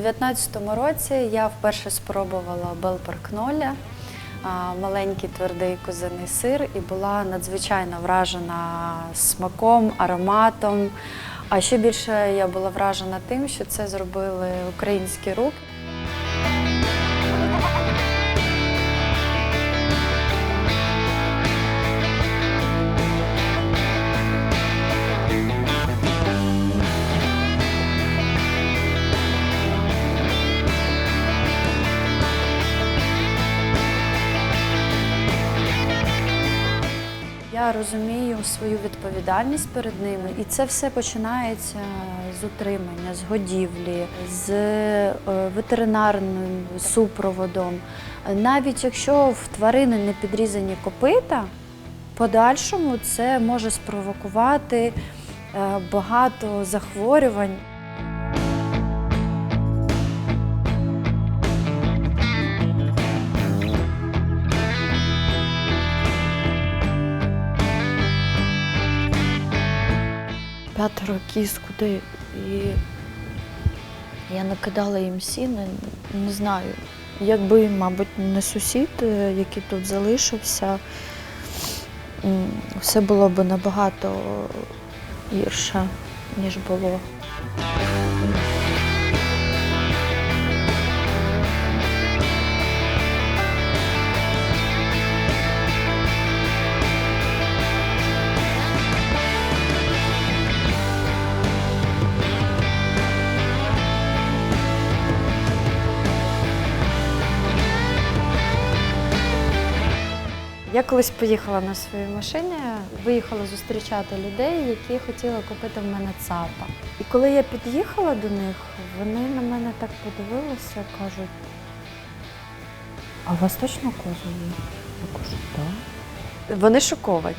2019 році я вперше спробувала Белпарк Ноля, маленький твердий козиний сир, і була надзвичайно вражена смаком, ароматом. А ще більше я була вражена тим, що це зробили українські руки. Я розумію свою відповідальність перед ними, і це все починається з утримання, з годівлі, з е, ветеринарним супроводом. Навіть якщо в тварини не підрізані копита, подальшому це може спровокувати е, багато захворювань. П'ятеро кіз куди. І я накидала їм сіни, не знаю. Якби, мабуть, не сусід, е, який тут залишився, все було б набагато гірше, ніж було. Я колись поїхала на своїй машині, виїхала зустрічати людей, які хотіли купити в мене ЦАПа. І коли я під'їхала до них, вони на мене так подивилися, кажуть, а у вас точно козу є? Я кажу, так. Вони шоковані.